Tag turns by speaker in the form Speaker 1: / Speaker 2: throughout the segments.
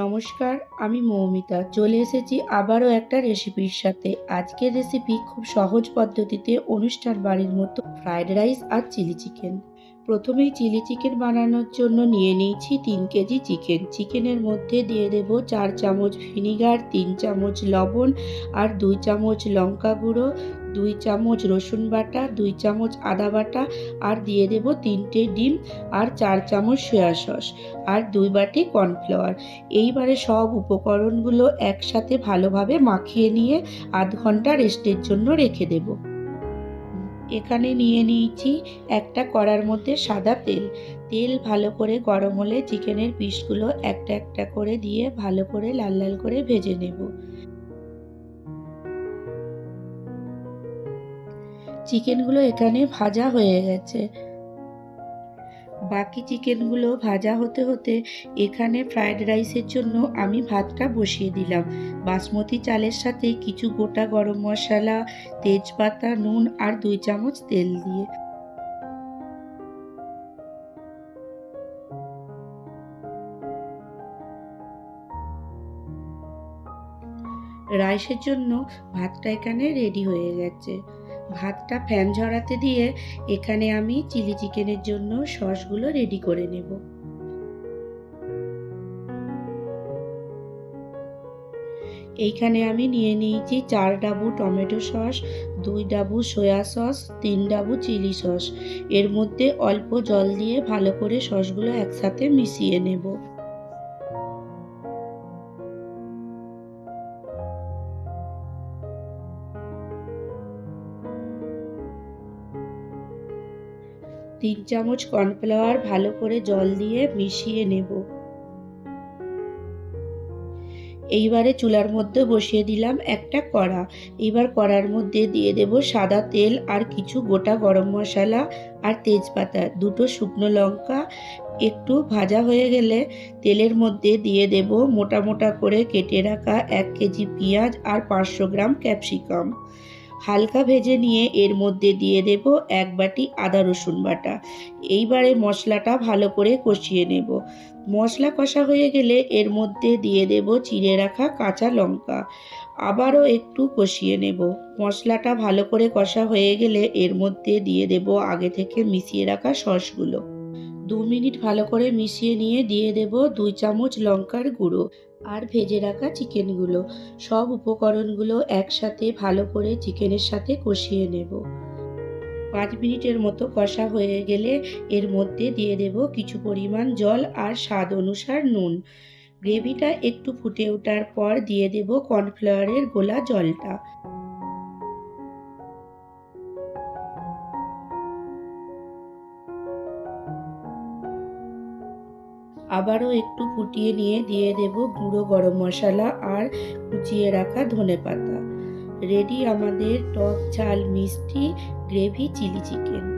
Speaker 1: নমস্কার, আমি মৌমিতা। চলে এসেছি আবারও একটা রেসিপির সাথে। আজকের রেসিপি খুব সহজ পদ্ধতিতে অনুষ্ঠান বাড়ির মতো ফ্রায়েড রাইস আর চিলি চিকেন প্রথমেই চিলি চিকেন বানানোর জন্য নিয়ে নিয়েছি তিন কেজি চিকেন চিকেনের মধ্যে দিয়ে দেব চার চামচ ভিনিগার তিন চামচ লবণ আর দুই চামচ লঙ্কা গুঁড়ো। দুই চামচ রসুন বাটা, দুই চামচ আদা বাটা আর দিয়ে দেব তিনটে ডিম আর চার চামচ সয়া সস আর দুই বাটি কর্নফ্লাওয়ার। এইবারে সব উপকরণগুলো একসাথে ভালোভাবে মাখিয়ে নিয়ে আধ ঘণ্টা রেস্টের জন্য রেখে দেব। এখানে নিয়ে নিয়েছি একটা কড়ার মধ্যে সাদা তেল। তেল ভালো করে গরম হলে চিকেনের পিসগুলো একটা একটা করে দিয়ে ভালো করে লাল লাল করে ভেজে নেব। চিকেনগুলো এখানে ভাজা হয়ে গেছে। বাকি চিকেনগুলো ভাজা হতে হতে এখানে ফ্রায়েড রাইসের জন্য আমি ভাতটা বসিয়ে দিলাম। বাসমতি চালের সাথে কিছু গোটা গরম মশলা, তেজপাতা, নুন আর দুই চামচ তেল দিয়ে। রাইসের জন্য ভাতটা এখানে রেডি হয়ে গেছে। ভাতটা ফ্যান ঝরাতে দিয়ে এখানে আমি চিলি চিকেনের জন্য সসগুলো রেডি করে নেব। এইখানে আমি নিয়ে নিয়েছি চার ডাবু টমেটো সস, দুই ডাবু সয়া সস, তিন ডাবু চিলি সস। এর মধ্যে অল্প জল দিয়ে ভালো করে সসগুলো একসাথে মিশিয়ে নেব। তিন চামচ কর্নফ্লাওয়ার ভালো করে জল দিয়ে মিশিয়ে নেব। এইবারে চুলার মধ্যে বসিয়ে দিলাম একটা কড়া। এবার কড়ার মধ্যে দিয়ে দেব সাদা তেল আর কিছু গোটা গরম মশলা আর তেজপাতা। দুটো শুকনো লঙ্কা, একটু ভাজা হয়ে গেলে তেলের মধ্যে দিয়ে দেব মোটা মোটা করে কেটে রাখা এক কেজি পেঁয়াজ আর পাঁচশো গ্রাম ক্যাপসিকাম। হালকা ভেজে নিয়ে এর মধ্যে দিয়ে দেব এক বাটি আদা রসুন বাটা। এইবারে মশলাটা ভালো করে কষিয়ে নেব। মশলা কষা হয়ে গেলে এর মধ্যে দিয়ে দেব চিড়ে রাখা কাঁচা লঙ্কা। আবারও একটু কষিয়ে নেব। মশলাটা ভালো করে কষা হয়ে গেলে এর মধ্যে দিয়ে দেব আগে থেকে মিশিয়ে রাখা সসগুলো। দু মিনিট ভালো করে মিশিয়ে নিয়ে দিয়ে দেব দুই চামচ লঙ্কার গুঁড়ো। আর ভেজে রাখা চিকেনগুলো। সব উপকরণগুলো একসাথে ভালো করে চিকেনের সাথে কষিয়ে নেব। পাঁচ মিনিটের মতো কষা হয়ে গেলে এর মধ্যে দিয়ে দেব কিছু পরিমাণ জল আর স্বাদ অনুসার নুন। গ্রেভিটা একটু ফুটে ওঠার পর দিয়ে দেব কর্নফ্লাওয়ারের গোলা জলটা। আবারও একটু ফুটিয়ে নিয়ে দিয়ে দেব গুঁড়ো গরম মশলা আর কুচিয়ে রাখা ধনে পাতা। রেডি আমাদের টক ঝাল মিষ্টি gravy chilli chicken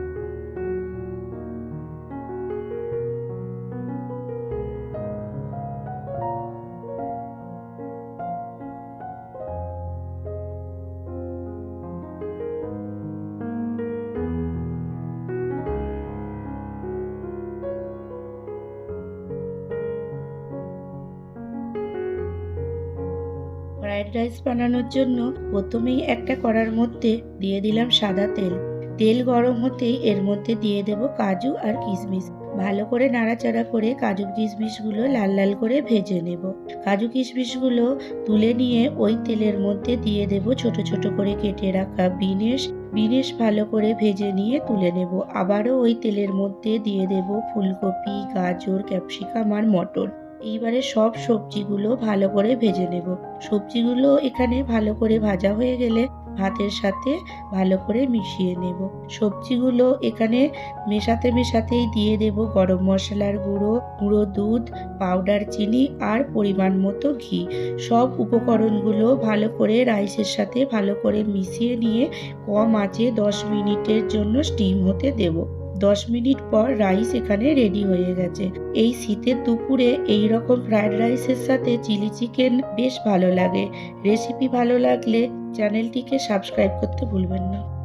Speaker 1: fried rice বানানোর জন্য প্রথমেই একটা কড়ার মধ্যে দিয়ে দিলাম সাদা তেল। তেল গরম হতেই এর মধ্যে দিয়ে দেব কাজু আর কিশমিশ। ভালো করে নাড়াচাড়া করে কাজু কিশমিশগুলো লাল লাল করে ভেজে নেব। কাজু কিশমিশগুলো তুলে নিয়ে ওই তেলের মধ্যে দিয়ে দেব ছোট ছোট করে কেটে রাখা বিনেশ। বিনেশ ভালো করে ভেজে নিয়ে তুলে নেব। আবারও ওই তেলের মধ্যে দিয়ে দেব ফুলকপি, গাজর, ক্যাপসিকাম আর মটর। এইবারে সব সবজিগুলো ভালো করে ভেজে নেব। সবজিগুলো এখানে ভালো করে ভাজা হয়ে গেলে ভাতের সাথে ভালো করে মিশিয়ে নেব। সবজিগুলো এখানে মেশাতে মেশাতেই দিয়ে দেব গরম মশলার গুঁড়ো গুঁড়ো দুধ, পাউডার, চিনি আর পরিমাণ মতো ঘি। সব উপকরণগুলো ভালো করে রাইসের সাথে ভালো করে মিশিয়ে নিয়ে কম আঁচে দশ মিনিটের জন্য স্টিম হতে দেবো। দশ মিনিট পর রাইস এখানে রেডি হয়ে গেছে। এই শীতের দুপুরে এই রকম ফ্রায়েড রাইসের সাথে চিলি চিকেন বেশ ভালো লাগে। রেসিপি ভালো লাগলে চ্যানেলটিকে সাবস্ক্রাইব করতে ভুলবেন না।